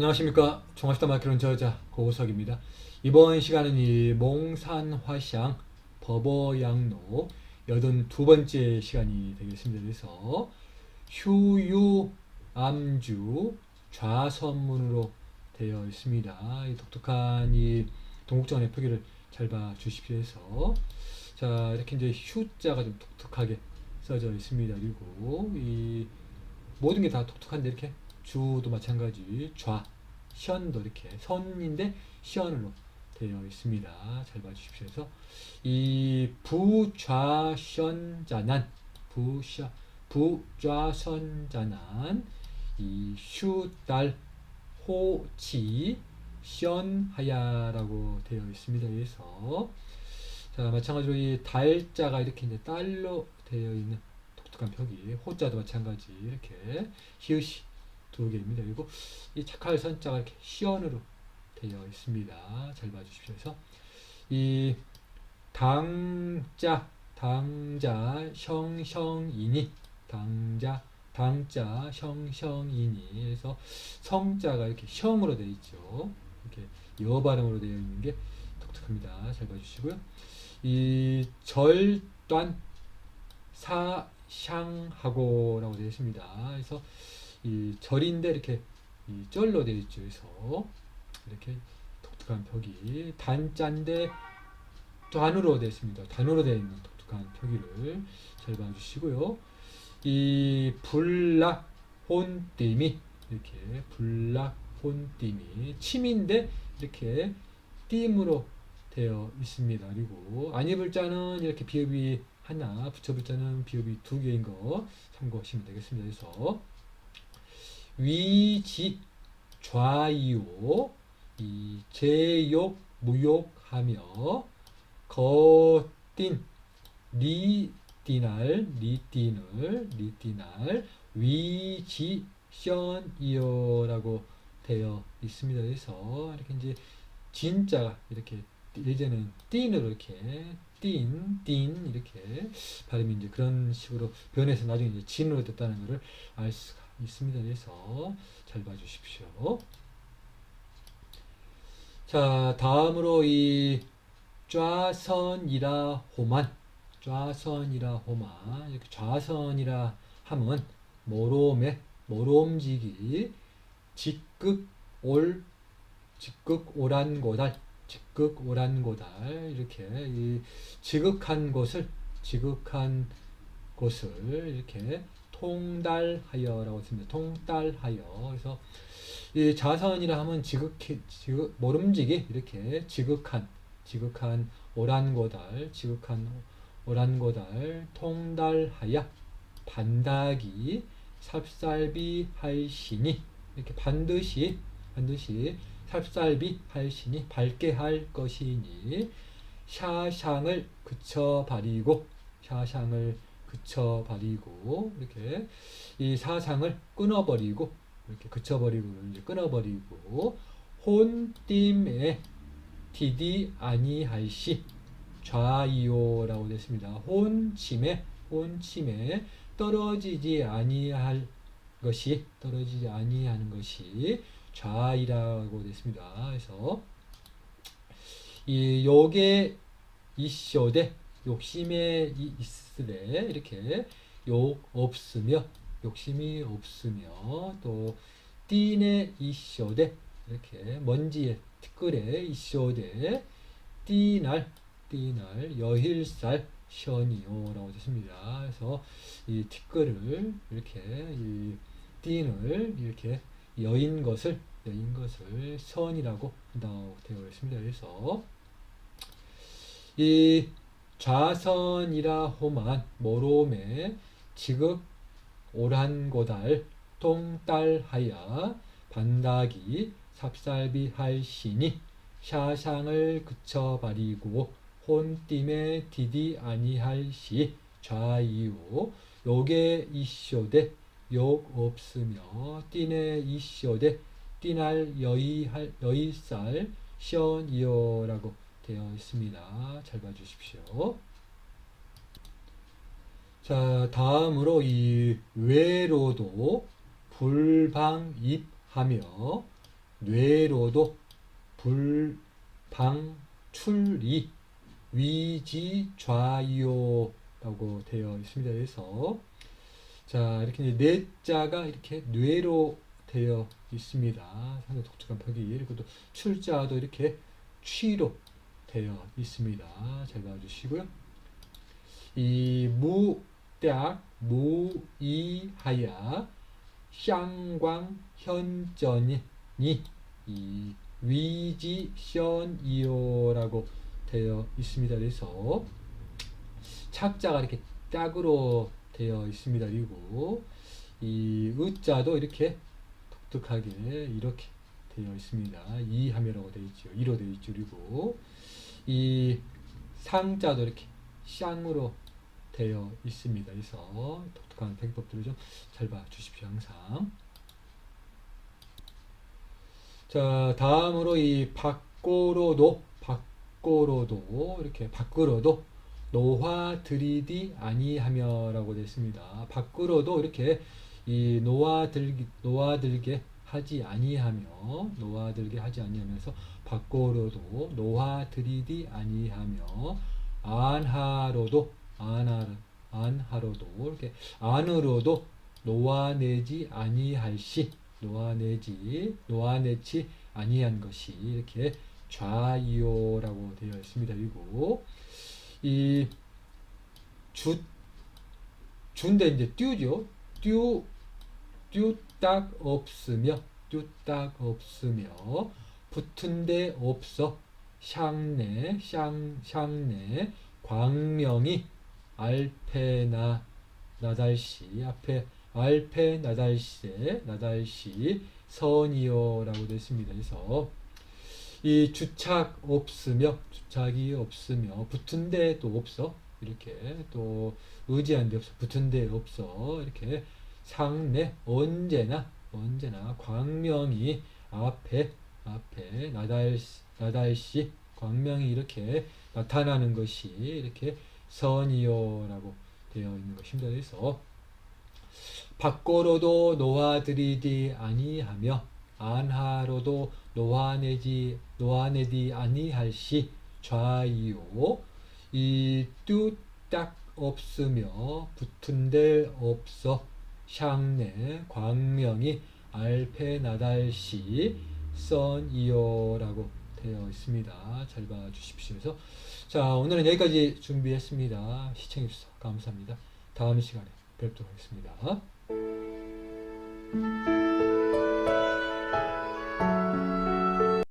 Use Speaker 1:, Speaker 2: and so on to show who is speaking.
Speaker 1: 안녕하십니까 종합시다 마키론 저자 고우석입니다. 이번 시간은 이 몽산화샹 버버양로 여든 두 번째 시간이 되겠습니다. 그래서 휴유 암주 좌선문으로 되어 있습니다. 이 독특한 이 동국정의 표기를 잘 봐 주십시오 해서 자 이렇게 이제 휴자가 좀 독특하게 써져 있습니다. 그리고 이 모든 게 다 독특한데 이렇게 주도 마찬가지 좌 시연도 이렇게 선인데 시연으로 되어 있습니다. 잘 봐주십시오. 그래서 이 부좌선자난 부샤 부좌선자난 이 슈달 호치 시연하야라고 되어 있습니다. 그래서 자 마찬가지로 이 달자가 이렇게 이제 달로 되어 있는 독특한 표기 호자도 마찬가지 이렇게 히읗이 두 개입니다. 그리고 이 착할 선자가 이렇게 시연으로 되어 있습니다. 잘 봐주십시오. 그래서 이 당자 당자 형형이니 당자 당자 형형이니 그래서 성자가 이렇게 형으로 되어 있죠. 이렇게 여 발음으로 되어 있는 게 독특합니다. 잘 봐주시고요. 이 절단 사샹하고라고 되어 있습니다. 그래서 이 절인데 이렇게 이 절로 되어 있죠. 그래서 이렇게 독특한 표기 단자인데 단으로 되어 있습니다. 단으로 되어 있는 독특한 표기를 잘 봐주시고요. 이 불락 혼띠미 이렇게 불락 혼띠미 침인데 이렇게 띠으로 되어 있습니다. 그리고 아니불 자는 이렇게 비읍이 하나, 붙여볼 자는 비읍이 두 개인 거 참고하시면 되겠습니다. 그래서 위지 좌이오 이 제욕 무욕하며 거띤 리디날 리디늘 리디날 위지션이요라고 되어 있습니다. 그래서 이렇게 이제 진짜가 이렇게 예전에는 띵으로 이렇게 띵, 띵 이렇게 발음이 이제 그런 식으로 변해서 나중에 이제 진으로 됐다는 것을 알 수가 있습니다. 그래서 잘 봐주십시오. 자, 다음으로 이 좌선이라 호만, 좌선이라 호만, 이렇게 좌선이라 함은 모롬의 모롬지기, 직극 올, 직극 오란 고달, 직극 오란고달 이렇게 이 지극한 곳을 지극한 곳을 이렇게 통달하여라고 했습니다. 통달하여. 그래서 이 자선이라 하면 지극히 지극 모름지기 이렇게 지극한 지극한 오란고달 지극한 오란고달 통달하야 반다기 삽살비 할시니 이렇게 반드시 반드시 삽살비 할시니 밝게 할 것이니 샤샹을 그쳐 바리고 샤샹을 그쳐버리고 이렇게 이 사상을 끊어버리고 이렇게 그쳐버리고 이제 끊어버리고 혼띠에 디디 아니할시 좌이오라고 됐습니다. 혼침에 혼침에 떨어지지 아니할 것이 떨어지지 아니하는 것이 좌이라고 됐습니다. 그래서 이 요게 이쇼대 욕심에 있으래 이렇게 욕 없으며 욕심이 없으며 또 띠네 이쇼대 이렇게 먼지에 티끌에 이쇼대 띠날 띠날 여힐살 션이요라고 되십니다. 그래서 이 티끌을 이렇게 이 띠를 이렇게 여인 것을 여 인 것을 선이라고 되어 있습니다. 그래서 이 좌선이라 호만 모롬에 지극 오란고달 통달하야 반다기 삽살비 할시니 샤상을 그쳐버리고 혼띠에 디디 아니할시 좌이오 욕에 이쇼대 욕 없으며 띠네 이쇼대 띠날 여이할 여이살 시언이요라고 되어 있습니다. 잘 봐주십시오. 자, 다음으로 이 외로도 불방입하며 뇌로도 불방 출이 위지 좌이오라고 되어 있습니다. 그래서 자 이렇게 뇌자가 이렇게 뇌로 되어 있습니다. 상당히 독특한 표기 그리고 또 출자도 이렇게 취로 되어 있습니다. 잘 봐주시고요. 이 무딱 무이하야 쌍광 현전이 이 위지션이요라고 되어 있습니다. 그래서 착자가 이렇게 딱으로 되어 있습니다. 그리고 이 의자도 이렇게 독특하게 이렇게 되어 있습니다. 이하며라고 되어 있죠. 이로 되어 있죠. 그리고 이 상자도 이렇게 쌍으로 되어 있습니다. 그래서 독특한 백법들을 좀 잘 봐 주십시오. 항상. 자, 다음으로 이 밖으로도 밖으로도 이렇게 밖으로도 노화 들이디 아니하며라고 되어 있습니다. 밖으로도 이렇게 이 노화들기 노화들게 하지 아니하며 노화들게 하지 아니하면서 밖으로도 노화들이디 아니하며 안하로도 안하 안하로도 이렇게 안으로도 노화내지 아니할시 노화내지 노화내지 아니한 것이 이렇게 좌이오라고 되어 있습니다. 그리고 이 주, 준데 이제 듀죠. 듀, 듀딱 없으며, 듀딱 없으며, 붙은 데 없어, 샹내, 샹, 샹내, 광명이 알페나, 나달시, 앞에 알페 나달시에, 나달시, 선이요라고 되어 있습니다. 그래서, 이 주착 없으며 주착이 없으며 붙은 데도 없어 이렇게 또 의지한 데 없어 붙은 데 없어 이렇게 상내 언제나 언제나 광명이 앞에 앞에 나달 나달시 광명이 이렇게 나타나는 것이 이렇게 선이요라고 되어 있는 것입니다. 그래서 밖으로도 노아들이디 아니하며 안하로도 노아내지 노아내디 아니할시 좌이요 이 뚜딱 없으며 붙은 데 없어 샹내 광명이 알페나달시 썬이요라고 되어 있습니다. 잘 봐주십시오. 그래서 자 오늘은 여기까지 준비했습니다. 시청해주셔서 감사합니다. 다음 시간에 뵙도록 하겠습니다.